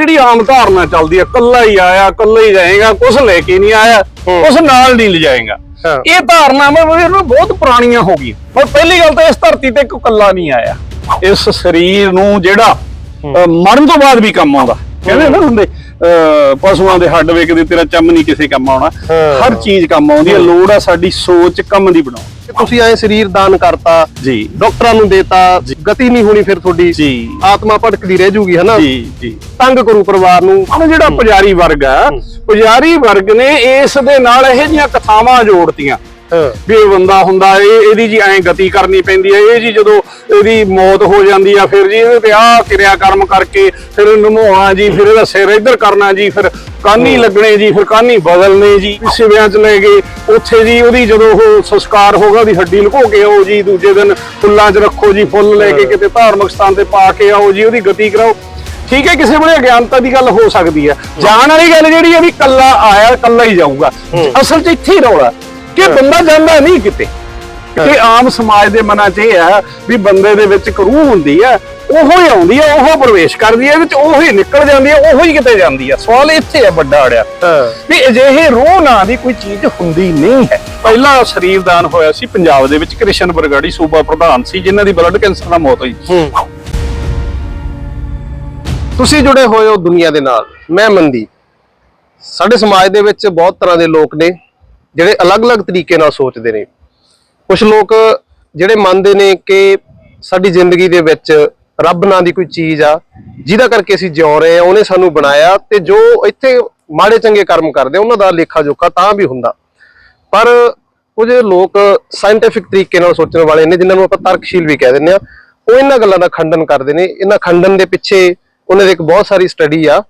ਜਿਹੜੀ ਆਮ ਧਾਰਨਾ ਚੱਲਦੀ ਆ ਕੱਲਾ ਹੀ ਆਇਆ ਕੱਲਾ ਹੀ ਜਾਏਗਾ ਕੁਝ ਲੈ ਕੇ ਨਹੀਂ ਆਇਆ ਉਸ ਨਾਲ ਨਹੀਂ ਲਿਜਾਏਗਾ। ਹਾਂ। ਇਹ ਧਾਰਨਾਵਾਂ ਵੀ ਨਾ ਬਹੁਤ ਪੁਰਾਣੀਆਂ ਹੋ ਗਈਆਂ। ਪਰ ਪਹਿਲੀ ਗੱਲ ਤਾਂ ਇਸ ਧਰਤੀ ਤੇ ਕੋਈ ਕੱਲਾ ਨਹੀਂ ਆਇਆ। ਇਸ ਸਰੀਰ ਨੂੰ ਜਿਹੜਾ ਮਰਨ ਤੋਂ ਬਾਅਦ ਵੀ ਕੰਮ ਆਉਂਦਾ। ਕਹਿੰਦੇ ਨਾ ਹੁੰਦੇ ਪਸ਼ੂਆਂ ਦੇ ਹੱਡ ਵੇਖਦੇ ਤੇਰਾ ਚੰਮ ਨਹੀਂ ਕਿਸੇ ਕੰਮ ਆਉਣਾ। ਹਾਂ। ਹਰ ਚੀਜ਼ ਕੰਮ ਆਉਂਦੀ ਹੈ ਲੋੜ ਆ ਸਾਡੀ ਸੋਚ ਕੰਮ ਦੀ ਬਣਾਉਣ। ਤੁਸੀਂ ਐ ਸਰੀਰ ਦਾਨ ਕਰਤਾ ਜੀ। ਡਾਕਟਰਾਂ ਨੂੰ ਦੇਤਾ ਗਤੀ ਨਹੀਂ ਹੋਣੀ ਫਿਰ ਤੁਹਾਡੀ ਜੀ। ਆਤਮਾ ਭਟਕਦੀ ਰਹਿ ਜੂਗੀ ਹਨਾ? ਜੀ ਜੀ। ਤੰਗ ਕਰੂ ਪਰਿਵਾਰ ਨੂੰ। ਹੁਣ ਜਿਹੜਾ ਪੁਜਾਰੀ ਵਰਗ ਆ ਪੁਜਾਰੀ ਵਰਗ ਨੇ ਇਸ ਦੇ ਨਾਲ ਇਹ ਜੀਆਂ ਕਥਾਵਾਂ ਜੋੜਤੀਆਂ। ਵੀ ਇਹ ਬੰਦਾ ਹੁੰਦਾ ਇਹ ਇਹਦੀ ਜੀ ਐਂ ਗਤੀ ਕਰਨੀ ਪੈਂਦੀ ਹੈ ਇਹ ਜੀ ਜਦੋਂ ਇਹਦੀ ਮੌਤ ਹੋ ਜਾਂਦੀ ਆ ਫਿਰ ਜੀ ਇਹਦੇ ਤੇ ਆਹ ਕਿਰਿਆ ਕਰਮ ਕਰਕੇ ਫਿਰ ਨਮੋਣਾ ਜੀ ਫਿਰ ਇਹਦਾ ਸਿਰ ਇੱਧਰ ਕਰਨਾ ਜੀ ਫਿਰ ਕਾਨੀ ਲੱਗਣੇ ਜੀ ਫਿਰ ਕਾਨੀ ਬਦਲਨੇ ਜੀ ਸਿਵਿਆਂ ਚ ਲੈ ਗਏ ਉੱਥੇ ਜੀ ਉਹਦੀ ਜਦੋਂ ਉਹ ਸੰਸਕਾਰ ਹੋਗਾ ਉਹਦੀ ਹੱਡੀ ਲੁਕੋ ਕੇ ਆਓ ਜੀ ਦੂਜੇ ਦਿਨ ਫੁੱਲਾਂ 'ਚ ਰੱਖੋ ਜੀ ਫੁੱਲ ਲੈ ਕੇ ਕਿਤੇ ਧਾਰਮਿਕ ਸਥਾਨ ਤੇ ਪਾ ਕੇ ਆਓ ਜੀ ਉਹਦੀ ਗਤੀ ਕਰਾਓ। ਠੀਕ ਹੈ ਕਿਸੇ ਵੇਲੇ ਅਗਿਆਨਤਾ ਦੀ ਗੱਲ ਹੋ ਸਕਦੀ ਹੈ। ਜਾਣ ਵਾਲੀ ਗੱਲ ਜਿਹੜੀ ਹੈ ਵੀ ਕੱਲਾ ਆਇਆ ਕੱਲਾ ਹੀ ਜਾਊਗਾ। ਅਸਲ 'ਚ ਇੱਥੇ ਹੀ ਰੌਲਾ। ਕਿ ਬੰਦਾ ਜਾਂਦਾ ਨਹੀਂ ਕਿਤੇ। ਕਿ ਆਮ ਸਮਾਜ ਦੇ ਮਨਾਂ 'ਚ ਇਹ ਹੈ ਵੀ ਬੰਦੇ ਦੇ ਵਿੱਚ ਇੱਕ ਰੂਹ ਹੁੰਦੀ ਹੈ ਉਹੋ ਹੀ ਆਉਂਦੀ ਹੈ ਉਹ ਪ੍ਰਵੇਸ਼ ਕਰਦੀ ਹੈ ਵਿੱਚ ਉਹੋ ਹੀ ਨਿਕਲ ਜਾਂਦੀ ਹੈ ਉਹੋ ਹੀ ਕਿਤੇ ਜਾਂਦੀ ਹੈ। ਸਵਾਲ ਇੱਥੇ ਹੈ ਵੱਡਾ ਅੜਿਆ। ਵੀ ਅਜਿਹੇ ਰੂਹ ਨਾਂ ਦੀ ਕੋਈ ਚੀਜ਼ ਹੁੰਦੀ ਨਹੀਂ ਹੈ। ਪਹਿਲਾ ਸਰੀਰ ਦਾਨ ਹੋਇਆ ਸੀ ਪੰਜਾਬ ਦੇ ਵਿੱਚ ਕ੍ਰਿਸ਼ਨ ਬਰਗਾੜੀ ਸੂਬਾ ਪ੍ਰਧਾਨ ਸੀ ਜਿਨ੍ਹਾਂ ਦੀ ਬਲੱਡ ਕੈਂਸਰ ਨਾਲ ਮੌਤ ਹੋਈ। ਤੁਸੀਂ ਜੁੜੇ ਹੋਏ ਹੋ ਦੁਨੀਆ ਦੇ ਨਾਲ। ਮੈਂ ਮੰਦੀ ਸਾਡੇ ਸਮਾਜ ਦੇ ਵਿੱਚ ਬਹੁਤ ਤਰ੍ਹਾਂ ਦੇ ਲੋਕ ਨੇ। ਜਿਹੜੇ ਅਲੱਗ-ਅਲੱਗ ਤਰੀਕੇ ਨਾਲ ਸੋਚਦੇ ਨੇ। ਕੁਝ ਲੋਕ ਜਿਹੜੇ ਮੰਨਦੇ ਨੇ ਕਿ ਸਾਡੀ ਜ਼ਿੰਦਗੀ ਦੇ ਵਿੱਚ ਰੱਬ ਨਾਂ ਦੀ ਕੋਈ ਚੀਜ਼ ਆ, ਜਿਹਦਾ ਕਰਕੇ ਅਸੀਂ ਜਿਉ ਰਹੇ ਆ ਉਹਨੇ ਸਾਨੂੰ ਬਣਾਇਆ ਤੇ ਜੋ ਇੱਥੇ ਮਾੜੇ ਚੰਗੇ ਕਰਮ ਕਰਦੇ, ਉਹਨਾਂ ਦਾ ਲੇਖਾ ਜੋਖਾ ਤਾਂ ਵੀ ਹੁੰਦਾ। ਪਰ ਕੁਝ ਲੋਕ ਸਾਇੰਟਿਫਿਕ ਤਰੀਕੇ ਨਾਲ ਸੋਚਣ ਵਾਲੇ ਨੇ, ਜਿਨ੍ਹਾਂ ਨੂੰ ਆਪਾਂ ਤਰਕਸ਼ੀਲ ਵੀ ਕਹਿ ਦਿੰਦੇ ਆ ਉਹ ਇਹਨਾਂ ਗੱਲਾਂ ਦਾ ਖੰਡਨ ਕਰਦੇ ਨੇ। ਇਹਨਾਂ ਖੰਡਨ ਦੇ ਪਿੱਛੇ ਉਹਨਾਂ ਦੇ ਇੱਕ ਬਹੁਤ ਸਾਰੀ ਸਟੱਡੀ ਆ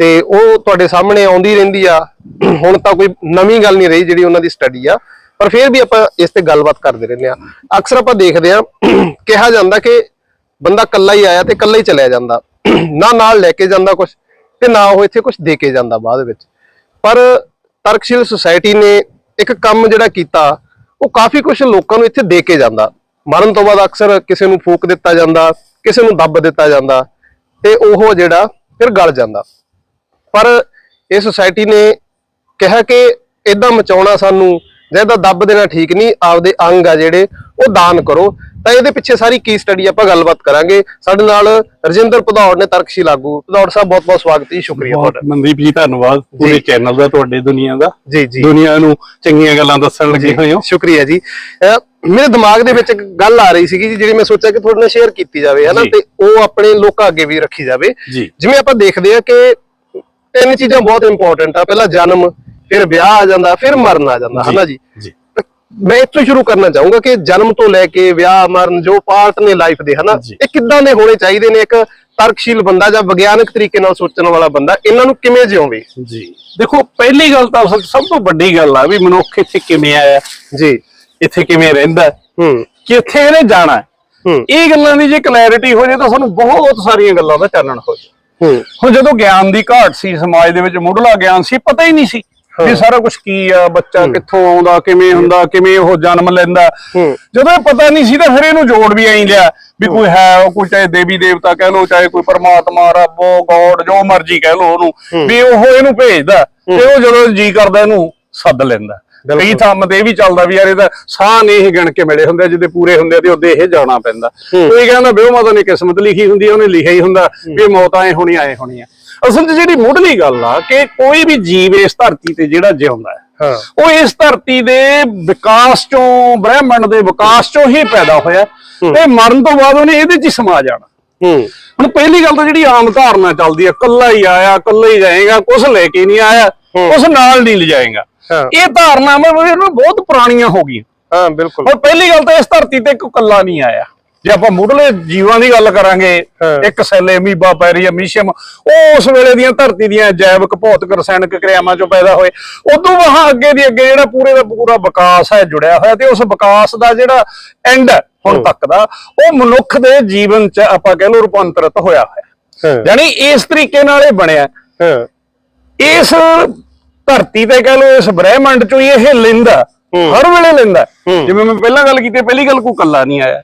ਤੇ ਉਹ ਤੁਹਾਡੇ ਸਾਹਮਣੇ ਆਉਂਦੀ ਰਹਿੰਦੀ ਆ। ਹੁਣ ਤਾਂ ਕੋਈ ਨਵੀਂ ਗੱਲ ਨਹੀਂ ਰਹੀ ਜਿਹੜੀ ਉਹਨਾਂ ਦੀ ਸਟੱਡੀ ਆ। ਪਰ ਫਿਰ ਵੀ ਆਪਾਂ ਇਸ ਤੇ ਗੱਲਬਾਤ ਕਰਦੇ ਰਹਿੰਦੇ ਆ। ਅਕਸਰ ਆਪਾਂ ਦੇਖਦੇ ਆ, ਕਿਹਾ ਜਾਂਦਾ ਕਿ ਬੰਦਾ ਇਕੱਲਾ ਹੀ ਆਇਆ ਤੇ ਇਕੱਲਾ ਹੀ ਚਲਿਆ ਜਾਂਦਾ। ਨਾ ਨਾਲ ਲੈ ਕੇ ਜਾਂਦਾ ਕੁਝ ਤੇ ਨਾ ਉਹ ਇੱਥੇ ਕੁਝ ਦੇ ਕੇ ਜਾਂਦਾ ਬਾਅਦ ਵਿੱਚ। ਪਰ ਤਰਕਸ਼ੀਲ ਸੁਸਾਇਟੀ ਨੇ ਇੱਕ ਕੰਮ ਜਿਹੜਾ ਕੀਤਾ, ਉਹ ਕਾਫੀ ਕੁਝ ਲੋਕਾਂ ਨੂੰ ਇੱਥੇ ਦੇ ਕੇ ਜਾਂਦਾ। ਮਰਨ ਤੋਂ ਬਾਅਦ ਅਕਸਰ ਕਿਸੇ ਨੂੰ ਫੂਕ ਦਿੱਤਾ ਜਾਂਦਾ, ਕਿਸੇ ਨੂੰ ਦੱਬ ਦਿੱਤਾ ਜਾਂਦਾ ਤੇ ਉਹ ਜਿਹੜਾ ਫਿਰ ਗਲ ਜਾਂਦਾ। ਪਰ ਇਹ ਸੁਸਾਇਟੀ ਨੇ ਕਿਹਾ ਕਿ ਇਦਾਂ ਮਚਾਉਣਾ ਸਾਨੂੰ ਜਾਂ ਇਹਦਾ ਦੱਬ ਦੇਣਾ ਠੀਕ ਨਹੀਂ ਆਪਦੇ ਅੰਗ ਆ ਜਿਹੜੇ ਉਹ ਦਾਨ ਕਰੋ। ਤਾਂ ਇਹਦੇ ਪਿੱਛੇ ਸਾਰੀ ਕੀ ਸਟੱਡੀ ਆਪਾਂ ਗੱਲਬਾਤ ਕਰਾਂਗੇ। ਸਾਡੇ ਨਾਲ ਰਜਿੰਦਰ ਭਦੌੜ ਨੇ ਤਰਕਸ਼ੀਲ ਆਗੂ। ਭਦੌੜ ਸਾਹਿਬ ਬਹੁਤ ਬਹੁਤ ਸਵਾਗਤ ਜੀ ਸ਼ੁਕਰੀਆ ਤੁਹਾਡਾ। ਮਨਦੀਪ ਜੀ ਧੰਨਵਾਦ। ਪੂਰੇ ਚੈਨਲ ਦਾ ਤੁਹਾਡੇ ਦੁਨੀਆ ਦਾ। ਜੀ ਜੀ। ਦੁਨੀਆ ਨੂੰ ਚੰਗੀਆਂ ਗੱਲਾਂ ਦੱਸਣ ਲੱਗੇ ਹੋਏ ਹੋ। ਸ਼ੁਕਰੀਆ ਜੀ। ਮੇਰੇ ਦਿਮਾਗ ਦੇ ਵਿੱਚ ਇੱਕ ਗੱਲ ਆ ਰਹੀ ਸੀਗੀ ਜਿਹੜੀ ਮੈਂ ਸੋਚਿਆ ਕਿ ਤੁਹਾਡੇ ਨਾਲ ਸ਼ੇਅਰ ਕੀਤੀ ਜਾਵੇ ਹਨਾ। ਤੇ ਉਹ ਆਪਣੇ ਲੋਕਾਂ ਅੱਗੇ ਵੀ ਰੱਖੀ ਜਾਵੇ। ਜਿਵੇਂ ਆਪਾਂ ਦੇਖਦੇ ਆ ਕਿ ਤਿੰਨ ਚੀਜ਼ਾਂ ਬਹੁਤ ਇੰਪੋਰਟੈਂਟ ਆ। ਪਹਿਲਾਂ ਜਨਮ ਫਿਰ ਵਿਆਹ ਆ ਜਾਂਦਾ ਫਿਰ ਮਰਨ ਆ ਜਾਂਦਾ ਹਨਾ ਜੀ? ਜੀ ਮੈਂ ਇੱਥੋਂ ਸ਼ੁਰੂ ਕਰਨਾ ਚਾਹੂੰਗਾ ਕਿ ਜਨਮ ਤੋਂ ਲੈ ਕੇ ਵਿਆਹ ਮਰਨ ਜੋ ਪਾਰਟ ਨੇ ਲਾਈਫ ਦੇ ਹਨਾ। ਇਹ ਕਿੱਦਾਂ ਦੇ ਹੋਣੇ ਚਾਹੀਦੇ ਨੇ ਇੱਕ ਤਰਕਸ਼ੀਲ ਬੰਦਾ ਜਾਂ ਵਿਗਿਆਨਕ ਤਰੀਕੇ ਨਾਲ ਸੋਚਣ ਵਾਲਾ ਬੰਦਾ? ਇਹਨਾਂ ਨੂੰ ਕਿਵੇਂ ਜਿਉਂਵੇ? ਜੀ। ਦੇਖੋ ਪਹਿਲੀ ਗੱਲ ਤਾਂ ਸਭ ਤੋਂ ਵੱਡੀ ਗੱਲ ਆ ਵੀ ਮਨੁੱਖ ਇੱਥੇ ਕਿਵੇਂ ਆਇਆ। ਜੀ। ਇੱਥੇ ਕਿਵੇਂ ਰਹਿੰਦਾ ਹੂੰ। ਕਿੱਥੇ ਇਹਨੇ ਜਾਣਾ ਇਹ ਗੱਲਾਂ ਦੀ ਜੇ ਕਲੈਰਿਟੀ ਹੋ ਜੇ ਤਾਂ ਸਾਨੂੰ ਬਹੁਤ ਸਾਰੀਆਂ ਗੱਲਾਂ ਦਾ ਚਾਨਣ ਹੋ ਜਾਏ। ਹੁਣ ਜਦੋਂ ਗਿਆਨ ਦੀ ਘਾਟ ਸੀ ਸਮਾਜ ਦੇ ਵਿੱਚ ਮੁੱਢਲਾ ਗਿਆਨ ਸੀ ਪਤਾ ਹੀ ਨਹੀਂ ਸੀ ਵੀ ਸਾਰਾ ਕੁਝ ਕੀ ਆ ਬੱਚਾ ਕਿੱਥੋਂ ਆਉਂਦਾ ਕਿਵੇਂ ਹੁੰਦਾ ਕਿਵੇਂ ਉਹ ਜਨਮ ਲੈਂਦਾ। ਜਦੋਂ ਇਹ ਪਤਾ ਨਹੀਂ ਸੀ ਤਾਂ ਫਿਰ ਇਹਨੂੰ ਜੋੜ ਵੀ ਐਂ ਲਿਆ ਵੀ ਕੋਈ ਹੈ ਉਹ ਕੋਈ ਚਾਹੇ ਦੇਵੀ ਦੇਵਤਾ ਕਹਿ ਲੋ ਚਾਹੇ ਕੋਈ ਪਰਮਾਤਮਾ ਰੱਬ ਗੋਡ ਜੋ ਮਰਜ਼ੀ ਕਹਿ ਲੋ ਉਹਨੂੰ ਵੀ ਉਹ ਇਹਨੂੰ ਭੇਜਦਾ ਤੇ ਉਹ ਜਦੋਂ ਜੀ ਕਰਦਾ ਇਹਨੂੰ ਸੱਦ ਲੈਂਦਾ। ਕਈ ਥਾਂ ਤੇ ਇਹ ਵੀ ਚੱਲਦਾ ਵੀ ਯਾਰ ਇਹਦਾ ਸਾਹ ਨਹੀਂ ਇਹ ਗਿਣ ਕੇ ਮਿਲੇ ਹੁੰਦੇ ਜਿਹਦੇ ਪੂਰੇ ਹੁੰਦੇ ਤੇ ਉਹਦੇ ਇਹ ਜਾਣਾ ਪੈਂਦਾ। ਕੋਈ ਕਹਿੰਦਾ ਬਿਓ ਮਾਤਾ ਨੇ ਕਿਸਮਤ ਲਿਖੀ ਹੁੰਦੀ ਹੈ ਉਹਨੇ ਲਿਖਿਆ ਹੀ ਹੁੰਦਾ ਵੀ ਮੌਤ ਆਏ ਹੋਣੀ ਆਏ ਹੋਣੀ ਆ। ਅਸਲ 'ਚ ਜਿਹੜੀ ਮੁੱਢਲੀ ਗੱਲ ਆ ਕਿ ਕੋਈ ਵੀ ਜੀਵ ਇਸ ਧਰਤੀ ਤੇ ਜਿਹੜਾ ਜਿਉਂਦਾ ਹੈ ਹਾਂ। ਉਹ ਇਸ ਧਰਤੀ ਦੇ ਵਿਕਾਸ ਚੋਂ ਬ੍ਰਹਿਮੰਡ ਦੇ ਵਿਕਾਸ ਚੋਂ ਹੀ ਪੈਦਾ ਹੋਇਆ ਤੇ ਮਰਨ ਤੋਂ ਬਾਅਦ ਉਹਨੇ ਇਹਦੇ 'ਚ ਹੀ ਸਮਾ ਜਾਣਾ। ਹੂੰ। ਹੁਣ ਪਹਿਲੀ ਗੱਲ ਤਾਂ ਜਿਹੜੀ ਆਮ ਧਾਰਨਾ ਚੱਲਦੀ ਆ ਕੱਲਾ ਹੀ ਆਇਆ ਕੱਲਾ ਹੀ ਜਾਏਗਾ ਕੁਝ ਲੈ ਕੇ ਨਹੀਂ ਆਇਆ ਉਸ ਨਾਲ ਨਹੀਂ ਲਿਜਾਏਗਾ। ਹਾਂ। ਇਹ ਧਾਰਨਾਵਾਂ ਵੀ ਨਾ ਬਹੁਤ ਪੁਰਾਣੀਆਂ ਹੋ ਗਈਆਂ। ਹਾਂ ਬਿਲਕੁਲ। ਹੁਣ ਪਹਿਲੀ ਗੱਲ ਤਾਂ ਇਸ ਧਰਤੀ ਤੇ ਕੋਈ ਕੱਲਾ ਨਹੀਂ ਆਇਆ। ਜੇ ਆਪਾਂ ਮੁੱਢਲੇ ਜੀਵਾਂ ਦੀ ਗੱਲ ਕਰਾਂਗੇ। ਇੱਕ ਸੈਲੇ ਅਮੀਬਾ ਪੈਰੀਆ ਮੀਸ਼ੀਅਮ ਉਹ ਉਸ ਵੇਲੇ ਦੀਆਂ ਧਰਤੀ ਦੀਆਂ ਜੈਵਿਕ ਭੌਤਿਕ ਰਸਾਇਣਕ ਕਿਰਿਆਵਾਂ ਚੋਂ ਪੈਦਾ ਹੋਏ। ਉਦੋਂ ਵਾਹ ਅੱਗੇ ਦੀ ਅੱਗੇ ਜਿਹੜਾ ਪੂਰੇ ਦਾ ਪੂਰਾ ਵਿਕਾਸ ਹੈ ਜੁੜਿਆ ਹੋਇਆ ਤੇ ਉਸ ਵਿਕਾਸ ਦਾ ਜਿਹੜਾ ਐਂਡ ਹੁਣ ਤੱਕ ਦਾ ਉਹ ਮਨੁੱਖ ਦੇ ਜੀਵਨ ਚ ਆਪਾਂ ਕਹਿ ਲਓ ਰੂਪਾਂਤਰਿਤ ਹੋਇਆ ਹੋਇਆ। ਹਾਂ। ਯਾਨੀ ਇਸ ਤਰੀਕੇ ਨਾਲ ਇਹ ਬਣਿਆ। ਇਸ ਧਰਤੀ ਤੇ ਕਹਿ ਲਓ ਇਸ ਬ੍ਰਹਿਮੰਡ ਚੋਂ ਇਹ ਲੈਂਦਾ ਹਰ ਵੇਲੇ ਲੈਂਦਾ ਜਿਵੇਂ ਮੈਂ ਪਹਿਲਾਂ ਗੱਲ ਕੀਤੀ ਪਹਿਲੀ ਗੱਲ ਕੋਈ ਕੱਲਾ ਨਹੀਂ ਆਇਆ।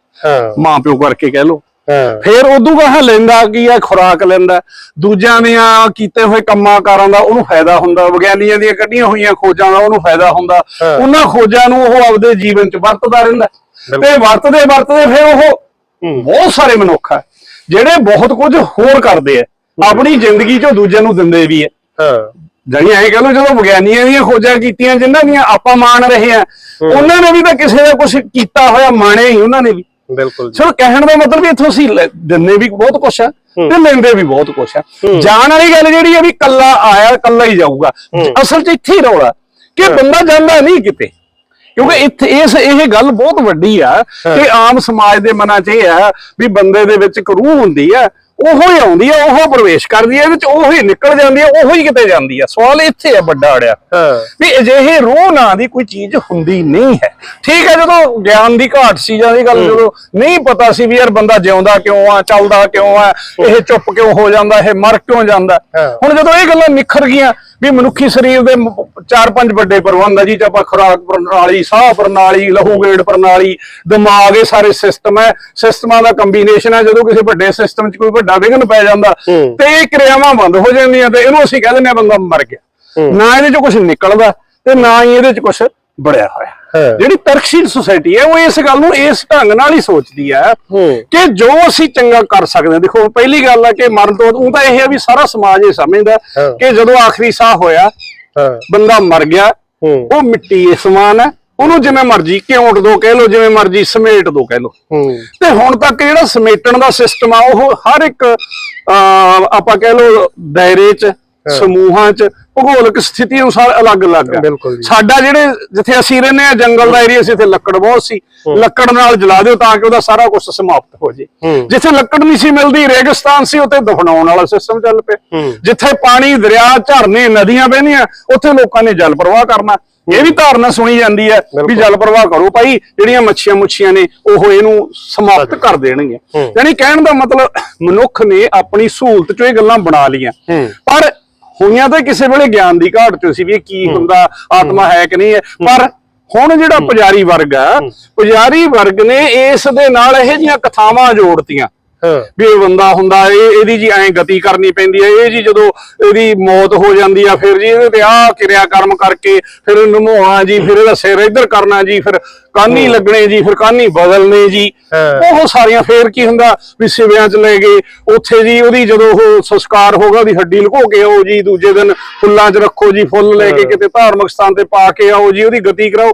ਮਾਂ ਪਿਓ ਕਰਕੇ ਕਹਿ ਹਾਂ। ਫਿਰ ਉਦੋਂ ਕਹਾ ਲੈਂਦਾ ਕੀ ਆ ਖੁਰਾਕ ਲੈਂਦਾ ਦੂਜਿਆਂ ਦੀਆਂ ਕੀਤੇ ਹੋਏ ਕੰਮਾਂ ਕਾਰਾਂ ਦਾ ਉਹਨੂੰ ਫਾਇਦਾ ਹੁੰਦਾ ਵਿਗਿਆਨੀਆਂ ਦੀਆਂ ਕੱਢੀਆਂ ਹੋਈਆਂ ਖੋਜਾਂ ਦਾ ਉਹਨੂੰ ਫਾਇਦਾ ਹੁੰਦਾ। ਉਹਨਾਂ ਖੋਜਾਂ ਨੂੰ ਉਹ ਆਪਦੇ ਜੀਵਨ 'ਚ ਵਰਤਦਾ ਰਹਿੰਦਾ ਤੇ ਵਰਤਦੇ ਵਰਤਦੇ ਫਿਰ ਉਹ ਬਹੁਤ ਸਾਰੇ ਮਨੁੱਖ ਆ ਜਿਹੜੇ ਬਹੁਤ ਕੁਝ ਹੋਰ ਕਰਦੇ ਆ ਆਪਣੀ ਜ਼ਿੰਦਗੀ 'ਚੋਂ ਦੂਜਿਆਂ ਨੂੰ ਦਿੰਦੇ ਵੀ ਆ ਹਾਂ ਜਾਨੀ ਐਂ ਕਹ ਲਓ ਜਦੋਂ ਵਿਗਿਆਨੀਆਂ ਦੀਆਂ ਖੋਜਾਂ ਕੀਤੀਆਂ ਜਿਨ੍ਹਾਂ ਦੀਆਂ ਆਪਾਂ ਮਾਣ ਰਹੇ ਆ ਉਹਨਾਂ ਨੇ ਵੀ ਤਾਂ ਕਿਸੇ ਦਾ ਕੁਝ ਕੀਤਾ ਹੋਇਆ ਮਾਣਿਆ ਹੀ ਉਹਨਾਂ ਨੇ ਵੀ। ਬਿਲਕੁਲ ਜੀ। ਚਲੋ ਕਹਿਣ ਦਾ ਮਤਲਬ ਵੀ ਇੱਥੋਂ ਅਸੀਂ ਦਿੰਦੇ ਵੀ ਬਹੁਤ ਕੁਛ ਆ ਤੇ ਲੈਂਦੇ ਵੀ ਬਹੁਤ ਕੁਛ ਆ। ਜਾਣ ਵਾਲੀ ਗੱਲ ਜਿਹੜੀ ਆ ਵੀ ਕੱਲਾ ਆਇਆ ਕੱਲਾ ਹੀ ਜਾਊਗਾ। ਅਸਲ 'ਚ ਇੱਥੇ ਹੀ ਰੌਲਾ ਕਿ ਬੰਦਾ ਜਾਂਦਾ ਨਹੀਂ ਕਿਤੇ। ਕਿਉਂਕਿ ਇੱਥੇ ਇਸ ਇਹ ਗੱਲ ਬਹੁਤ ਵੱਡੀ ਆ ਕਿ ਆਮ ਸਮਾਜ ਦੇ ਮਨਾਂ 'ਚ ਇਹ ਆ ਵੀ ਬੰਦੇ ਦੇ ਵਿੱਚ ਇੱਕ ਰੂਹ ਹੁੰਦੀ ਆ ਉਹੋ ਹੀ ਆਉਂਦੀ ਆ ਉਹ ਪ੍ਰਵੇਸ਼ ਕਰਦੀ ਆ ਇਹਦੇ 'ਚ ਉਹੋ ਹੀ ਨਿਕਲ ਜਾਂਦੀ ਆ ਉਹੋ ਹੀ ਕਿਤੇ ਜਾਂਦੀ ਆ। ਸਵਾਲ ਇੱਥੇ ਆ ਵੱਡਾ ਅੜਿਆ। ਵੀ ਅਜਿਹੇ ਰੂਹ ਨਾਂ ਦੀ ਕੋਈ ਚੀਜ਼ ਹੁੰਦੀ ਨਹੀਂ ਹੈ। ਠੀਕ ਹੈ ਜਦੋਂ ਗਿਆਨ ਦੀ ਘਾਟ ਸੀ ਜਾਂ ਦੀ ਗੱਲ ਜਦੋਂ ਨਹੀਂ ਪਤਾ ਸੀ ਵੀ ਯਾਰ ਬੰਦਾ ਜਿਉਂਦਾ ਕਿਉਂ ਆ ਚੱਲਦਾ ਕਿਉਂ ਆ ਇਹ ਚੁੱਪ ਕਿਉਂ ਹੋ ਜਾਂਦਾ ਇਹ ਮਰ ਕਿਉਂ ਜਾਂਦਾ। ਹੁਣ ਜਦੋਂ ਇਹ ਗੱਲਾਂ ਨਿਖਰ ਗਈਆਂ ਵੀ ਮਨੁੱਖੀ ਸਰੀਰ ਦੇ ਚਾਰ ਪੰਜ ਵੱਡੇ ਪ੍ਰਬੰਧ ਆ ਜੀ ਚ ਆਪਾਂ ਖੁਰਾਕ ਪ੍ਰਣਾਲੀ ਸਾਹ ਪ੍ਰਣਾਲੀ ਲਹੂ ਗੇੜ ਪ੍ਰਣਾਲੀ ਦਿਮਾਗ ਇਹ ਸਾਰੇ ਸਿਸਟਮ ਹੈ ਸਿਸਟਮਾਂ ਦਾ ਕੰਬੀਨੇਸ਼ਨ ਹੈ ਜਦੋਂ ਕਿਸੇ ਵੱਡੇ ਸਿਸਟਮ 'ਚ ਕੋਈ ਵੱਡਾ ਵਿਘਨ ਪੈ ਜਾਂਦਾ। ਤੇ ਇਹ ਕਿਰਿਆਵਾਂ ਬੰਦ ਹੋ ਜਾਂਦੀਆਂ ਤੇ ਇਹਨੂੰ ਅਸੀਂ ਕਹਿ ਦਿੰਦੇ ਆ ਬੰਦਾ ਮਰ ਗਿਆ ਨਾ ਇਹਦੇ 'ਚੋਂ ਕੁਝ ਨਿਕਲਦਾ ਤੇ ਨਾ ਹੀ ਇਹਦੇ 'ਚ ਕੁਝ ਬੜਿਆ ਹੋਇਆ। ਜਿਹੜੀ ਤਰਕਸ਼ੀਲ ਸੁਸਾਇਟੀ ਹੈ ਉਹ ਇਸ ਗੱਲ ਨੂੰ ਇਸ ਢੰਗ ਨਾਲ ਹੀ ਸੋਚਦੀ ਹੈ। ਕਿ ਜੋ ਅਸੀਂ ਚੰਗਾ ਕਰ ਸਕਦੇ ਹਾਂ ਦੇਖੋ ਪਹਿਲੀ ਗੱਲ ਹੈ ਕਿ ਮਰਨ ਤੋਂ ਉਹ ਤਾਂ ਇਹ ਹੈ ਵੀ ਸਾਰਾ ਸਮਾਜ ਇਹ ਸਮਝਦਾ। ਕਿ ਜਦੋਂ ਆਖਰੀ ਸਾਹ ਹੋਇਆ ਬੰਦਾ ਮਰ ਗਿਆ ਉਹ ਮਿੱਟੀ ਸਮਾਨ ਹੈ ਉਹਨੂੰ ਜਿਵੇਂ ਮਰਜ਼ੀ ਘਿਉਂਟ ਦੋ ਕਹਿ ਲਓ ਜਿਵੇਂ ਮਰਜ਼ੀ ਸਮੇਟ ਦੋ ਕਹਿ ਹੂੰ। ਤੇ ਹੁਣ ਤੱਕ ਜਿਹੜਾ ਸਮੇਟਣ ਦਾ ਸਿਸਟਮ ਆ ਉਹ ਹਰ ਇੱਕ ਆਪਾਂ ਕਹਿ ਲਓ ਦਾਇਰੇ 'ਚ ਸਮੂਹਾਂ 'ਚ ਭੂਗੋਲਿਕ ਸਥਿਤੀ ਅਨੁਸਾਰ ਅਲੱਗ-ਅਲੱਗ ਹੈ। ਸਾਡਾ ਜਿਹੜੇ ਜਿੱਥੇ ਅਸੀਂ ਰਹਿੰਦੇ ਆ ਜੰਗਲ ਦਾ ਏਰੀਆ ਸੀ ਇੱਥੇ ਲੱਕੜ ਬਹੁਤ ਸੀ। ਲੱਕੜ ਨਾਲ ਜਲਾ ਦਿਓ ਤਾਂ ਕਿ ਉਹਦਾ ਸਾਰਾ ਕੁਝ ਸਮਾਪਤ ਹੋ ਜੇ। ਜਿੱਥੇ ਲੱਕੜ ਨਹੀਂ ਸੀ ਮਿਲਦੀ ਰੇਗਿਸਤਾਨ ਸੀ ਉੱਥੇ ਦਫਨਾਉਣ ਵਾਲਾ ਸਿਸਟਮ ਚੱਲ ਪਿਆ। ਜਿੱਥੇ ਪਾਣੀ ਦਰਿਆ ਝਰਨੇ ਨਦੀਆਂ ਵਹਿੰਦੀਆਂ ਉੱਥੇ ਲੋਕਾਂ ਨੇ ਜਲ ਪ੍ਰਵਾਹ ਕਰਨਾ। ਇਹ ਵੀ ਧਾਰਨਾ ਸੁਣੀ ਜਾਂਦੀ ਹੈ ਵੀ ਜਲ ਪ੍ਰਵਾਹ ਕਰੋ ਭਾਈ ਜਿਹੜੀਆਂ ਮੱਛੀਆਂ ਮੁੱਛੀਆਂ ਨੇ ਉਹ ਇਹਨੂੰ ਸਮਾਪਤ ਕਰ ਦੇਣਗੇ ਯਾਨੀ ਕਹਿਣ ਦਾ ਮਤਲਬ ਮਨੁੱਖ ਨੇ ਆਪਣੀ ਸਹੂਲਤ ਚੋਂ ਇਹ ਗੱਲਾਂ ਬਣਾ ਲਈਆਂ। ਪਰ ਹੋਈਆਂ ਤਾਂ ਕਿਸੇ ਵੇਲੇ ਗਿਆਨ ਦੀ ਘਾਟ ਚ ਸੀ ਵੀ ਇਹ ਕੀ ਹੁੰਦਾ ਆਤਮਾ ਹੈ। ਕਿ ਨਹੀਂ ਹੈ। ਪਰ ਹੁਣ ਜਿਹੜਾ ਪੁਜਾਰੀ ਵਰਗ ਆ ਪੁਜਾਰੀ ਵਰਗ ਨੇ ਇਸ ਦੇ ਨਾਲ ਇਹ ਜੀਆਂ ਕਥਾਵਾਂ ਜੋੜਤੀਆਂ। ਵੀ ਇਹ ਬੰਦਾ ਹੁੰਦਾ ਇਹ ਇਹਦੀ ਜੀ ਐਂ ਗਤੀ ਕਰਨੀ ਪੈਂਦੀ ਹੈ ਇਹ ਜੀ ਜਦੋਂ ਇਹਦੀ ਮੌਤ ਹੋ ਜਾਂਦੀ ਆ ਫਿਰ ਜੀ ਇਹਦੇ ਤੇ ਆਹ ਕਿਰਿਆ ਕਰਮ ਕਰਕੇ ਫਿਰ ਨਮੋਣਾ ਜੀ ਫਿਰ ਇਹਦਾ ਸਿਰ ਇੱਧਰ ਕਰਨਾ ਜੀ ਫਿਰ ਕਾਨੀ ਲੱਗਣੇ ਜੀ ਫਿਰ ਕਾਨੀ ਬਦਲਨੇ ਜੀ। ਹਾਂ। ਬਹੁਤ ਸਾਰੀਆਂ ਫੇਰ ਕੀ ਹੁੰਦਾ ਵੀ ਸਿਵਿਆਂ ਚ ਲੈ ਗਏ ਉੱਥੇ ਜੀ ਉਹਦੀ ਜਦੋਂ ਉਹ ਸੰਸਕਾਰ ਹੋਗਾ ਉਹਦੀ ਹੱਡੀ ਲੁਕੋ ਕੇ ਆਓ ਜੀ ਦੂਜੇ ਦਿਨ ਫੁੱਲਾਂ 'ਚ ਰੱਖੋ ਜੀ ਫੁੱਲ ਲੈ ਕੇ ਕਿਤੇ ਧਾਰਮਿਕ ਸਥਾਨ ਤੇ ਪਾ ਕੇ ਆਓ ਜੀ ਉਹਦੀ ਗਤੀ ਕਰਾਓ।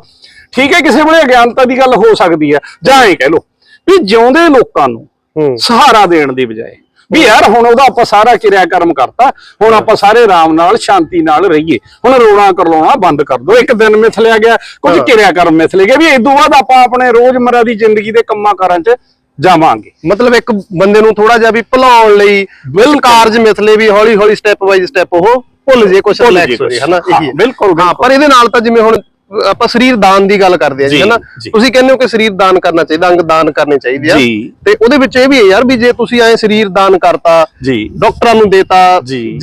ਠੀਕ ਹੈ ਕਿਸੇ ਵੇਲੇ ਅਗਿਆਨਤਾ ਦੀ ਗੱਲ ਹੋ ਸਕਦੀ ਹੈ। ਜਾਂ ਐਂ ਕਹਿ ਲਓ ਵੀ ਜਿਉਂਦੇ ਲੋਕਾਂ ਨੂੰ ਸਹਾਰਾ ਦੇਣ ਦੀ ਬਜਾਏ। ਵੀ ਯਾਰ ਹੁਣ ਉਹਦਾ ਆਪਾਂ ਸਾਰਾ ਕਿਰਿਆ ਕਰਮ ਕਰਤਾ ਹੁਣ ਆਪਾਂ ਸਾਰੇ ਆਰਾਮ ਨਾਲ ਸ਼ਾਂਤੀ ਨਾਲ ਰਹੀਏ। ਹੁਣ ਰੋਣਾ ਕਰਲਾਉਣਾ ਬੰਦ ਕਰ ਦੋ। ਇੱਕ ਦਿਨ ਮਿਥ ਲਿਆ ਗਿਆ ਕੁਝ ਕਿਰਿਆ ਕਰਮ ਮਿਥ ਲਏ ਗਏ ਵੀ ਇਦੋਂ ਬਾਅਦ ਆਪਾਂ ਆਪਣੇ ਰੋਜ਼ਮਰਰਾ ਦੀ ਜ਼ਿੰਦਗੀ ਦੇ ਕੰਮਾਂ ਕਾਰਾਂ 'ਚ ਜਾਵਾਂਗੇ। ਮਤਲਬ ਇੱਕ ਬੰਦੇ ਨੂੰ ਥੋੜਾ ਜਿਹਾ ਵੀ ਭੁਲਾਉਣ ਲਈ ਬਿਲ ਕਾਰਜ ਮਿਥਲੇ ਵੀ ਹੌਲੀ ਹੌਲੀ ਸਟੈਪ ਬਾਈ ਸਟੈਪ ਉਹ ਭੁੱਲ ਜੇ ਕੁਝ ਰਿਲੈਕਸ ਹੋ ਜੇ। ਹਨਾ। ਬਿਲਕੁਲ, ਹਾਂ। ਪਰ ਇਹਦੇ ਨਾਲ ਤਾਂ ਜਿਵੇਂ ਹੁਣ ਆਪਾਂ ਸਰੀਰ ਦਾਨ ਦੀ ਗੱਲ ਕਰਦੇ ਆ ਜੀ ਹਨਾ। ਤੁਸੀਂ ਕਹਿੰਦੇ ਹੋ ਕਿ ਸਰੀਰ ਦਾਨ ਕਰਨਾ ਚਾਹੀਦਾ ਅੰਗ ਦਾਨ ਕਰਨੇ ਚਾਹੀਦੇ ਆ। ਤੇ ਉਹਦੇ ਵਿੱਚ ਇਹ ਵੀ ਹੈ ਯਾਰ ਵੀ ਜੇ ਤੁਸੀਂ ਐ ਸਰੀਰ ਦਾਨ ਕਰਤਾ ਡਾਕਟਰਾਂ ਨੂੰ ਦੇਤਾ ਜੀ।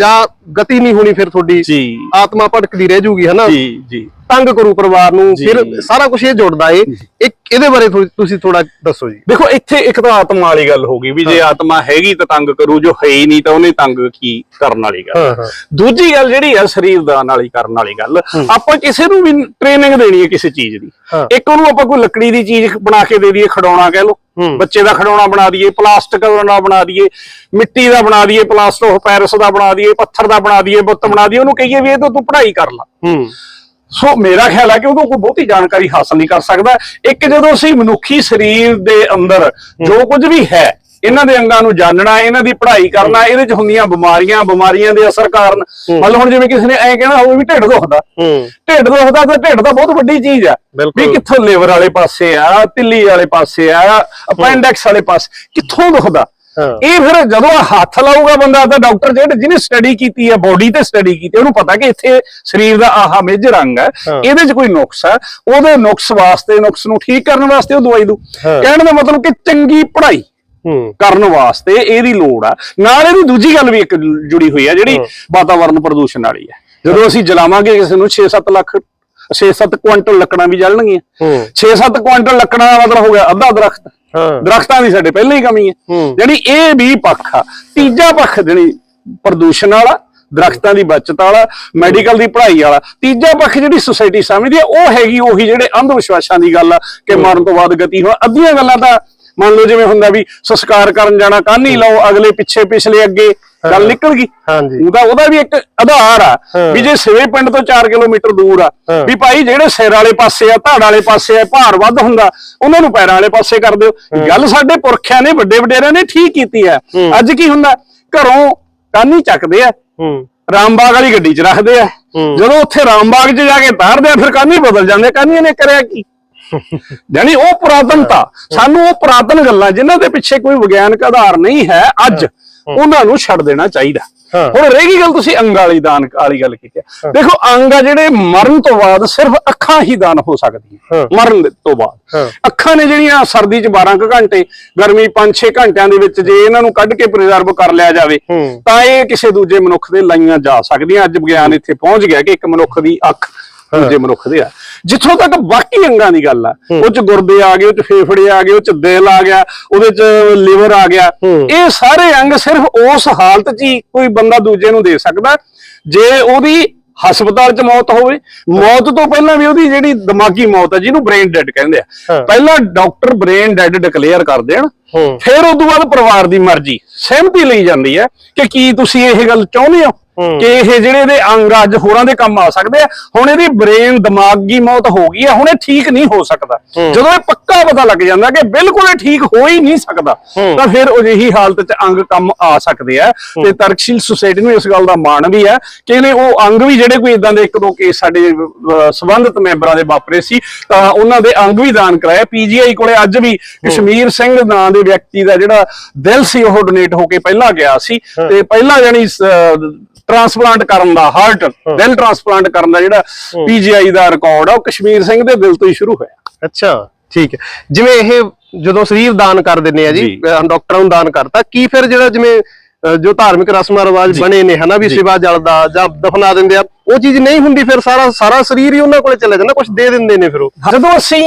ਗਤੀ ਨਹੀਂ ਹੋਣੀ ਫਿਰ ਤੁਹਾਡੀ। ਜੀ। ਆਤਮਾ ਭਟਕਦੀ ਰਹਿ ਜੂਗੀ ਹਨਾ? ਜੀ ਜੀ। ਤੰਗ ਕਰੂ ਪਰਿਵਾਰ ਨੂੰ। ਫਿਰ ਸਾਰਾ ਕੁਝ ਇਹ ਜੁੜਦਾ ਏ। ਇੱਕ ਇਹਦੇ ਬਾਰੇ ਤੁਸੀਂ ਥੋੜਾ ਦੱਸੋ ਜੀ। ਦੇਖੋ ਇੱਥੇ ਇੱਕ ਤਾਂ ਆਤਮਾ ਵਾਲੀ ਗੱਲ ਹੋ ਗਈ ਵੀ ਜੇ ਆਤਮਾ ਹੈਗੀ ਤਾਂ ਤੰਗ ਕਰੂ ਜੋ ਹੈ ਹੀ ਨਹੀਂ ਤਾਂ ਉਹਨੇ ਤੰਗ ਕੀ ਕਰਨ ਵਾਲੀ ਗੱਲ? ਦੂਜੀ ਗੱਲ ਜਿਹੜੀ ਆ ਸਰੀਰ ਦਾਨ ਵਾਲੀ ਕਰਨ ਵਾਲੀ ਗੱਲ ਆਪਾਂ ਕਿਸੇ ਨੂੰ ਵੀ ਟ੍ਰੇਨਿੰਗ ਦੇਣੀ ਹੈ ਕਿਸੇ ਚੀਜ਼ ਦੀ। ਇੱਕ ਉਹਨੂੰ ਆਪਾਂ ਕੋਈ ਲੱਕੜੀ ਦੀ ਚੀਜ਼ ਬਣਾ ਕੇ ਦੇ ਦਈਏ ਖਿਡੌਣਾ ਕਹਿ ਲਓ। ਬੱਚੇ ਦਾ ਖਿਡੌਣਾ ਬਣਾ ਦਈਏ ਪਲਾਸਟਿਕ ਦਾ ਬਣਾ ਦਈਏ ਮਿੱਟੀ ਦਾ ਬਣਾ ਦਈਏ ਪਲਾਸਟਿਕ ਪੈਰਸ ਦਾ ਬਣਾ ਦਈਏ ਪੱਥਰ ਦਾ ਬਣਾ ਦਈਏ ਬੁੱਤ ਬਣਾ ਦਈਏ ਉਹਨੂੰ ਕਹੀਏ ਵੀ ਇਹ ਤੋਂ ਤੂੰ ਪੜ੍ਹਾਈ ਕਰ ਲੈ। ਸੋ ਮੇਰਾ ਖਿਆਲ ਹੈ ਕਿ ਉਦੋਂ ਕੋਈ ਬਹੁਤੀ ਜਾਣਕਾਰੀ ਹਾਸਲ ਨਹੀਂ ਕਰ ਸਕਦਾ। ਇੱਕ ਜਦੋਂ ਅਸੀਂ ਮਨੁੱਖੀ ਸਰੀਰ ਦੇ ਅੰਦਰ ਜੋ ਕੁਝ ਵੀ ਹੈ ਇਹਨਾਂ ਦੇ ਅੰਗਾਂ ਨੂੰ ਜਾਣਨਾ ਇਹਨਾਂ ਦੀ ਪੜ੍ਹਾਈ ਕਰਨਾ ਇਹਦੇ ਚ ਹੁੰਦੀਆਂ ਬਿਮਾਰੀਆਂ ਬਿਮਾਰੀਆਂ ਦੇ ਅਸਰ ਕਾਰਨ। ਮਤਲਬ ਹੁਣ ਜਿਵੇਂ ਕਿਸੇ ਨੇ ਐਂ ਕਹਿਣਾ ਹੋਵੇ ਵੀ ਢਿੱਡ ਦੁਖਦਾ। ਢਿੱਡ ਦੁਖਦਾ ਤਾਂ ਢਿੱਡ ਤਾਂ ਬਹੁਤ ਵੱਡੀ ਚੀਜ਼ ਆ। ਵੀ ਕਿੱਥੋਂ ਲਿਵਰ ਵਾਲੇ ਪਾਸੇ ਆ ਤਿੱਲੀ ਵਾਲੇ ਪਾਸੇ ਆ ਅਪੈਂਡਿਕਸ ਵਾਲੇ ਪਾਸੇ ਕਿੱਥੋਂ ਦੁਖਦਾ। ਇਹ ਫਿਰ ਜਦੋਂ ਹੱਥ ਲਾਊਗਾ ਬੰਦਾ ਤਾਂ ਡਾਕਟਰ ਜਿਹੜੇ ਜਿਹਨੇ ਸਟੱਡੀ ਕੀਤੀ ਹੈ ਬੋਡੀ ਤੇ ਸਟੱਡੀ ਕੀਤੀ ਉਹਨੂੰ ਪਤਾ ਕਿ ਇੱਥੇ ਸਰੀਰ ਦਾ ਆਹ ਮੇਜਰ ਅੰਗ ਹੈ। ਇਹਦੇ 'ਚ ਕੋਈ ਨੁਕਸ ਹੈ ਉਹਦੇ ਨੁਕਸ ਵਾਸਤੇ ਨੁਕਸ ਨੂੰ ਠੀਕ ਕਰਨ ਵਾਸਤੇ ਉਹ ਦਵਾਈ ਦੂ। ਕਹਿਣ ਦਾ ਮਤਲਬ ਕਿ ਚੰਗੀ ਪੜ੍ਹਾਈ। ਕਰਨ ਵਾਸਤੇ ਇਹਦੀ ਲੋੜ ਆ। ਨਾਲ ਇਹਦੀ ਦੂਜੀ ਗੱਲ ਵੀ ਇੱਕ ਜੁੜੀ ਹੋਈ ਆ ਜਿਹੜੀ ਵਾਤਾਵਰਣ ਪ੍ਰਦੂਸ਼ਣ ਵਾਲੀ ਹੈ ਜਦੋਂ ਅਸੀਂ ਜਲਾਵਾਂਗੇ ਕਿਸੇ ਨੂੰ 6-7 ਲੱਖ 6-7 ਕੁਇੰਟਲ ਲੱਕੜਾਂ ਵੀ ਜਲਣਗੀਆਂ। ਹੂੰ। 6-7 ਕੁਇੰਟਲ ਲੱਕੜਾਂ ਦਾ ਮਤਲਬ ਹੋ ਗਿਆ ਅੱਧਾ ਦਰਖਤ। ਦਰਖਤਾਂ ਦੀ ਸਾਡੇ ਪਹਿਲਾਂ ਹੀ ਕਮੀ ਹੈ। ਜਾਣੀ ਇਹ ਵੀ ਪੱਖ ਆ। ਤੀਜਾ ਪੱਖ ਜਾਣੀ ਪ੍ਰਦੂਸ਼ਣ ਵਾਲਾ ਦਰਖਤਾਂ ਦੀ ਬਚਤ ਵਾਲਾ ਮੈਡੀਕਲ ਦੀ ਪੜ੍ਹਾਈ ਵਾਲਾ। ਤੀਜਾ ਪੱਖ ਜਿਹੜੀ ਸੁਸਾਇਟੀ ਸਮਝਦੀ ਹੈ ਉਹ ਹੈਗੀ ਉਹੀ ਜਿਹੜੇ ਅੰਧ ਵਿਸ਼ਵਾਸਾਂ ਦੀ ਗੱਲ ਆ ਕਿ ਮਰਨ ਤੋਂ ਬਾਅਦ ਗਤੀ ਹੋ ਅੱਧੀਆਂ ਗੱਲਾਂ ਤਾਂ ਮੰਨ ਲਓ ਜਿਵੇਂ ਹੁੰਦਾ ਵੀ ਸੰਸਕਾਰ ਕਰਨ ਜਾਣਾ ਕਾਹਨੀ ਲਾਓ ਅਗਲੇ ਪਿੱਛੇ ਪਿਛਲੇ ਅੱਗੇ ਗੱਲ ਨਿਕਲ ਗਈ। ਹਾਂਜੀ। ਉਹਦਾ ਉਹਦਾ ਵੀ ਇੱਕ ਆਧਾਰ ਆ। ਵੀ ਜੇ ਸਿਵੇ ਪਿੰਡ ਤੋਂ 4 ਕਿਲੋਮੀਟਰ ਦੂਰ ਆ। ਵੀ ਭਾਈ ਜਿਹੜੇ ਸਿਰ ਵਾਲੇ ਪਾਸੇ ਆ ਧੜ ਵਾਲੇ ਪਾਸੇ ਆ ਭਾਰ ਵੱਧ ਹੁੰਦਾ ਉਹਨਾਂ ਨੂੰ ਪੈਰਾਂ ਵਾਲੇ ਪਾਸੇ ਕਰ ਦਿਓ। ਗੱਲ ਸਾਡੇ ਪੁਰਖਿਆਂ ਨੇ ਵੱਡੇ ਵਡੇਰਿਆਂ ਨੇ ਠੀਕ ਕੀਤੀ ਹੈ। ਅੱਜ ਕੀ ਹੁੰਦਾ? ਘਰੋਂ ਕਾਨੀ ਚੱਕਦੇ ਆ? ਰਾਮਬਾਗ ਵਾਲੀ ਗੱਡੀ 'ਚ ਰੱਖਦੇ ਆ। ਜਦੋਂ ਉੱਥੇ ਰਾਮਬਾਗ 'ਚ ਜਾ ਕੇ ਤਾਰਦੇ ਆ ਫਿਰ ਕਾਨੀ ਬਦਲ ਜਾਂਦੇ ਕਾਨੀਆਂ ਨੇ ਕਰਿਆ ਕੀ? ਯਾਨੀ ਉਹ ਪੁਰਾਤਨਤਾ ਸਾਨੂੰ ਉਹ ਪੁਰਾਤਨ ਗੱਲਾਂ ਜਿਨ੍ਹਾਂ ਦੇ ਪਿੱਛੇ ਕੋਈ ਵਿਗਿਆਨਕ ਆਧਾਰ ਨਹੀਂ ਹੈ ਅੱਜ ਉਹਨਾਂ ਨੂੰ ਛੱਡ ਦੇਣਾ ਚਾਹੀਦਾ। ਹੁਣ ਰਹਿ ਗਈ ਗੱਲ ਤੁਸੀਂ ਅੰਗ ਵਾਲੀ ਦਾਨ ਵਾਲੀ ਗੱਲ ਕੀਤੀ। ਦੇਖੋ ਅੰਗ ਆ ਜਿਹੜੇ ਮਰਨ ਤੋਂ ਬਾਅਦ ਸਿਰਫ ਅੱਖਾਂ ਹੀ ਦਾਨ ਹੋ ਸਕਦੀਆਂ। ਮਰਨ ਤੋਂ ਬਾਅਦ। ਅੱਖਾਂ ਨੇ ਜਿਹੜੀਆਂ ਸਰਦੀ 'ਚ 12 ਕੁ ਘੰਟੇ ਗਰਮੀ 5-6 ਘੰਟਿਆਂ ਦੇ ਵਿੱਚ ਜੇ ਇਹਨਾਂ ਨੂੰ ਕੱਢ ਕੇ ਪ੍ਰੀਜ਼ਰਵ ਕਰ ਲਿਆ ਜਾਵੇ। ਤਾਂ ਇਹ ਕਿਸੇ ਦੂਜੇ ਮਨੁੱਖ ਦੇ ਲਾਈਆਂ ਜਾ ਸਕਦੀਆਂ ਅੱਜ ਵਿਗਿਆਨ ਇੱਥੇ ਪਹੁੰਚ ਗਿਆ ਕਿ ਇੱਕ ਮਨੁੱਖ ਦੀ ਅੱਖ ਦੂਜੇ ਮਨੁੱਖ ਦੇ ਆ ਜਿੱਥੋਂ ਤੱਕ ਬਾਕੀ ਅੰਗਾਂ ਦੀ ਗੱਲ ਆ ਉਹ ਚ ਗੁਰਦੇ ਆ ਗਏ ਉਹ ਚ ਫੇਫੜੇ ਆ ਗਏ ਉਹ ਚ ਦਿਲ ਆ ਗਿਆ ਉਹਦੇ ਚ ਲਿਵਰ ਆ ਗਿਆ। ਇਹ ਸਾਰੇ ਅੰਗ ਸਿਰਫ ਉਸ ਹਾਲਤ 'ਚ ਹੀ ਕੋਈ ਬੰਦਾ ਦੂਜੇ ਨੂੰ ਦੇ ਸਕਦਾ ਜੇ ਉਹਦੀ ਹਸਪਤਾਲ 'ਚ ਮੌਤ ਹੋਵੇ ਮੌਤ ਤੋਂ ਪਹਿਲਾਂ ਵੀ ਉਹਦੀ ਜਿਹੜੀ ਦਿਮਾਗੀ ਮੌਤ ਹੈ ਜਿਹਨੂੰ ਬ੍ਰੇਨ ਡੈਡ ਕਹਿੰਦੇ ਆ। ਪਹਿਲਾਂ ਡਾਕਟਰ ਬ੍ਰੇਨ ਡੈਡ ਡਿਕਲੇਅਰ ਕਰ ਦੇਣ। ਫਿਰ ਉਸ ਤੋਂ ਬਾਅਦ ਪਰਿਵਾਰ ਦੀ ਮਰਜ਼ੀ ਸਹਿਮਤੀ ਲਈ ਜਾਂਦੀ ਹੈ ਕਿ ਕੀ ਤੁਸੀਂ ਇਹ ਗੱਲ ਚਾਹੁੰਦੇ ਹੂੰ। ਕਿ ਇਹ ਜਿਹੜੇ ਇਹਦੇ ਅੰਗ ਅੱਜ ਹੋਰਾਂ ਦੇ ਕੰਮ ਆ ਸਕਦੇ ਆ ਹੁਣ ਇਹਦੀ ਬ੍ਰੇਨ ਦਿਮਾਗੀ ਮੌਤ ਹੋ ਗਈ ਹੈ ਹੁਣ ਇਹ ਠੀਕ ਨਹੀਂ ਹੋ ਸਕਦਾ। ਜਦੋਂ ਇਹ ਪੱਕਾ ਪਤਾ ਲੱਗ ਜਾਂਦਾ ਕਿ ਬਿਲਕੁਲ ਇਹ ਠੀਕ ਹੋ ਹੀ ਨਹੀਂ ਸਕਦਾ। ਤਾਂ ਫਿਰ ਅਜਿਹੀ ਹਾਲਤ 'ਚ ਅੰਗ ਕੰਮ ਆ ਸਕਦੇ ਆ। ਤੇ ਤਰਕਸ਼ੀਲ ਸੁਸਾਇਟੀ ਨੂੰ ਇਸ ਗੱਲ ਦਾ ਮਾਣ ਵੀ ਹੈ ਕਿ ਇਹਨੇ ਉਹ ਅੰਗ ਵੀ ਜਿਹੜੇ ਕੋਈ ਇਦਾਂ ਦੇ ਇੱਕ ਦੋ ਕੇਸ ਸਾਡੇ ਸੰਬੰਧਿਤ ਮੈਂਬਰਾਂ ਦੇ ਵਾਪਰੇ ਸੀ ਤਾਂ ਉਹਨਾਂ ਦੇ ਅੰਗ ਵੀ ਦਾਨ ਕਰਾਇਆ। ਪੀਜੀਆਈ ਕੋਲੇ ਅੱਜ ਵੀ ਕਸ਼ਮੀਰ ਸਿੰਘ ਨਾਂ ਦੇ ਵਿਅਕਤੀ ਦਾ ਜਿਹੜਾ ਦਿਲ ਸੀ ਉਹ ਡੋਨੇਟ ਹੋ ਕੇ ਪਹਿਲਾਂ ਗਿਆ ਸੀ। ਤੇ ਪਹਿਲਾਂ ਜਾਨੀ ਟ੍ਰਾਂਸਪਲਾਂਟ ਕਰਨ ਦਾ ਹਾਰਟ ਦਿਲ ਟ੍ਰਾਂਸਪਲਾਂਟ ਕਰਨ ਦਾ ਜਿਹੜਾ ਪੀਜੀਆਈ ਦਾ ਰਿਕਾਰਡ ਆ ਉਹ ਕਸ਼ਮੀਰ ਸਿੰਘ ਦੇ ਦਿਲ ਤੋਂ ਹੀ ਸ਼ੁਰੂ ਹੋਇਆ। ਅੱਛਾ। ਠੀਕ ਹੈ। ਜਿਵੇਂ ਇਹ ਜਦੋਂ ਸਰੀਰ ਦਾਨ ਕਰ ਦਿੰਦੇ ਆ ਜੀ ਡਾਕਟਰਾਂ ਨੂੰ ਦਾਨ ਕਰਤਾ ਕੀ ਫਿਰ ਜਿਹੜਾ ਜਿਵੇਂ ਜੋ ਧਾਰਮਿਕ ਰਸਮਾਂ ਰਿਵਾਜ ਬਣੇ ਨੇ ਹਨਾ ਵੀ ਸਿਵਾ ਜਲਦਾ ਜਾਂ ਦਫਨਾ ਦਿੰਦੇ ਆ ਉਹ ਚੀਜ਼ ਨਹੀਂ ਹੁੰਦੀ ਫਿਰ ਸਾਰਾ ਸਾਰਾ ਸਰੀਰ ਹੀ ਉਹਨਾਂ ਕੋਲੇ ਚਲੇ ਜਾਂਦਾ ਕੁਝ ਦੇ ਦਿੰਦੇ ਨੇ ਫਿਰ ਉਹ। ਜਦੋਂ ਅਸੀਂ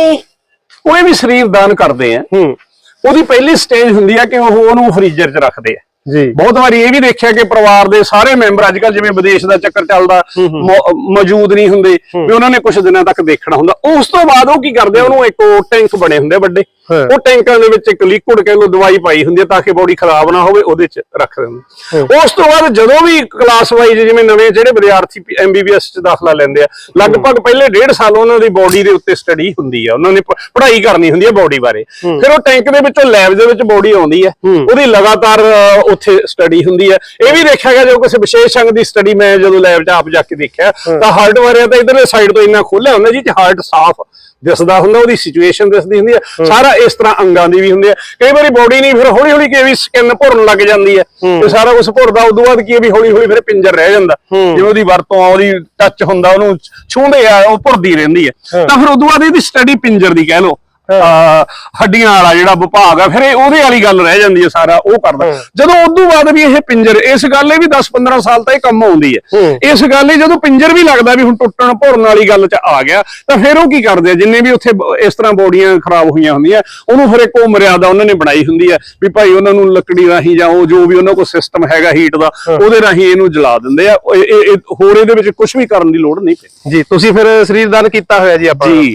ਕੋਈ ਵੀ ਸਰੀਰ ਦਾਨ ਕਰਦੇ ਆ ਹੂੰ। ਉਹਦੀ ਪਹਿਲੀ ਸਟੇਜ ਹੁੰਦੀ ਆ ਕਿ ਉਹ ਉਹਨੂੰ ਫ੍ਰੀਜ਼ਰ 'ਚ ਰੱਖਦੇ ਆ। ਜੀ। ਬਹੁਤ ਵਾਰੀ ਇਹ ਵੀ ਦੇਖਿਆ ਕਿ ਪਰਿਵਾਰ ਦੇ ਸਾਰੇ ਮੈਂਬਰ ਅੱਜ ਕੱਲ ਜਿਵੇਂ ਵਿਦੇਸ਼ ਦਾ ਚੱਕਰ ਚੱਲਦਾ ਮੌਜੂਦ ਨਹੀਂ ਹੁੰਦੇ ਵੀ ਉਹਨਾਂ ਨੇ ਕੁਝ ਦਿਨਾਂ ਤੱਕ ਦੇਖਣਾ ਹੁੰਦਾ। ਉਸ ਤੋਂ ਬਾਅਦ ਉਹ ਕੀ ਕਰਦੇ ਆ ਉਹਨੂੰ ਇੱਕ ਟੈਂਕ ਬਣੇ ਹੁੰਦੇ ਆ ਵੱਡੇ। ਉਹ ਟੈਂਕਾਂ ਦੇ ਵਿੱਚ ਇੱਕ ਲਿਕੁਇਡ ਕਹਿ ਲਓ ਦਵਾਈ ਪਾਈ ਹੁੰਦੀ ਹੈ ਤਾਂ ਕਿ ਬੋਡੀ ਖਰਾਬ ਨਾ ਹੋਵੇ ਉਹਦੇ 'ਚ ਰੱਖ ਦਿੰਦੇ ਉਸ ਤੋਂ ਬਾਅਦ ਜਦੋਂ ਵੀ ਕਲਾਸ ਵਾਈਜ਼ ਜਿਵੇਂ ਨਵੇਂ ਜਿਹੜੇ ਵਿਦਿਆਰਥੀ ਐਮਬੀਬੀਐਸ 'ਚ ਦਾਖਲਾ ਲੈਂਦੇ ਆ ਲਗਭਗ ਪਹਿਲੇ ਡੇਢ ਸਾਲ ਉਹਨਾਂ ਦੀ ਬੋਡੀ ਦੇ ਉੱਤੇ ਸਟੱਡੀ ਹੁੰਦੀ ਆ। ਉਹਨਾਂ ਨੇ ਪੜ੍ਹਾਈ ਕਰਨੀ ਹੁੰਦੀ ਹੈ ਬੋਡੀ ਬਾਰੇ। ਫਿਰ ਉਹ ਟੈਂਕ ਦੇ ਵਿੱਚੋਂ ਲੈਬ ਦੇ ਵਿੱਚ ਬੋਡੀ ਆਉਂਦੀ ਹੈ। ਉਹਦੀ ਲਗਾਤਾਰ ਉੱਥੇ ਸਟੱਡੀ ਹੁੰਦੀ ਹੈ। ਇਹ ਵੀ ਦੇਖਿਆ ਗਿਆ ਜੋ ਕਿਸੇ ਵਿਸ਼ੇਸ਼ ਅੰਗ ਦੀ ਸਟੱਡੀ ਮੈਂ ਜਦੋਂ ਲੈਬ 'ਚ ਆਪ ਜਾ ਕੇ ਦੇਖਿਆ ਤਾਂ ਹਾਰਟ ਬਾਰੇ ਤਾਂ ਇਧਰਲੇ ਸਾਈਡ ਤੋਂ ਇੰਨਾ ਖੋਲਿਆ ਹੁੰਦਾ ਜੀ ਕਿ ਹਾਰਟ ਸਾਫ਼ ਦਿਸਦਾ ਹੁੰਦਾ ਉਹਦੀ ਸਿਚੁਏਸ਼ਨ ਦਿਸਦੀ ਹੁੰਦੀ ਹੈ। ਸਾਰਾ ਇਸ ਤਰ੍ਹਾਂ ਅੰਗਾਂ ਦੀ ਵੀ ਹੁੰਦੀ ਹੈ। ਕਈ ਵਾਰੀ ਬੋਡੀ ਨਹੀਂ ਫਿਰ ਹੌਲੀ ਹੌਲੀ ਕੀ ਵੀ ਸਕਿਨ ਭੁਰਨ ਲੱਗ ਜਾਂਦੀ ਹੈ। ਤੇ ਸਾਰਾ ਕੁਝ ਭੁਰਦਾ ਉਦੋਂ ਬਾਅਦ ਕੀ ਵੀ ਹੌਲੀ ਹੌਲੀ ਫਿਰ ਪਿੰਜਰ ਰਹਿ ਜਾਂਦਾ। ਜਿਵੇਂ ਉਹਦੀ ਵਰਤੋਂ ਆ ਉਹਦੀ ਟੱਚ ਹੁੰਦਾ ਉਹਨੂੰ ਛੂੰਹਦੇ ਆ ਉਹ ਭੁਰਦੀ ਰਹਿੰਦੀ ਹੈ। ਤਾਂ ਫਿਰ ਉਦੋਂ ਬਾਅਦ ਇਹਦੀ ਸਟੱਡੀ ਪਿੰਜਰ ਦੀ ਕਹਿ ਲਓ। ਹੱਡੀਆਂ ਵਾਲਾ ਜਿਹੜਾ ਵਿਭਾਗ ਆ ਫਿਰ ਇਹ ਉਹਦੇ ਵਾਲੀ ਗੱਲ ਰਹਿ ਜਾਂਦੀ ਹੈ ਸਾਰਾ ਉਹ ਕਰਦਾ। ਜਦੋਂ ਉਦੋਂ ਬਾਅਦ ਵੀ ਇਹ ਪਿੰਜਰ ਇਸ ਗੱਲ ਇਹ ਵੀ 10-15 ਸਾਲ ਤਾਂ ਇਹ ਕੰਮ ਆਉਂਦੀ ਹੈ। ਇਸ ਗੱਲ ਇਹ ਜਦੋਂ ਪਿੰਜਰ ਵੀ ਲੱਗਦਾ ਵੀ ਹੁਣ ਟੁੱਟਣ ਭੁਰਨ ਵਾਲੀ ਗੱਲ 'ਚ ਆ ਗਿਆ ਤਾਂ ਫਿਰ ਉਹ ਕੀ ਕਰਦੇ ਆ? ਜਿੰਨੇ ਵੀ ਉੱਥੇ ਇਸ ਤਰ੍ਹਾਂ ਬੋਡੀਆਂ ਖਰਾਬ ਹੋਈਆਂ ਹੁੰਦੀਆਂ ਉਹਨੂੰ ਫਿਰ ਇੱਕ ਉਹ ਮਰਿਆਦਾ ਉਹਨਾਂ ਨੇ ਬਣਾਈ ਹੁੰਦੀ ਹੈ ਵੀ ਭਾਈ ਉਹਨਾਂ ਨੂੰ ਲੱਕੜੀ ਰਾਹੀਂ ਜਾਂ ਉਹ ਜੋ ਵੀ ਉਹਨਾਂ ਕੋਲ ਸਿਸਟਮ ਹੈਗਾ ਹੀਟ ਦਾ ਉਹਦੇ ਰਾਹੀਂ ਇਹਨੂੰ ਜਲਾ ਦਿੰਦੇ ਆ। ਹੋਰ ਇਹਦੇ ਵਿੱਚ ਕੁਝ ਵੀ ਕਰਨ ਦੀ ਲੋੜ ਨਹੀਂ ਪੈਂਦੀ ਜੀ ਤੁਸੀਂ ਫਿਰ ਸਰੀਰ ਦਾਨ ਕੀਤਾ ਹੋਇਆ ਜੀ ਆਪਾਂ। ਜੀ।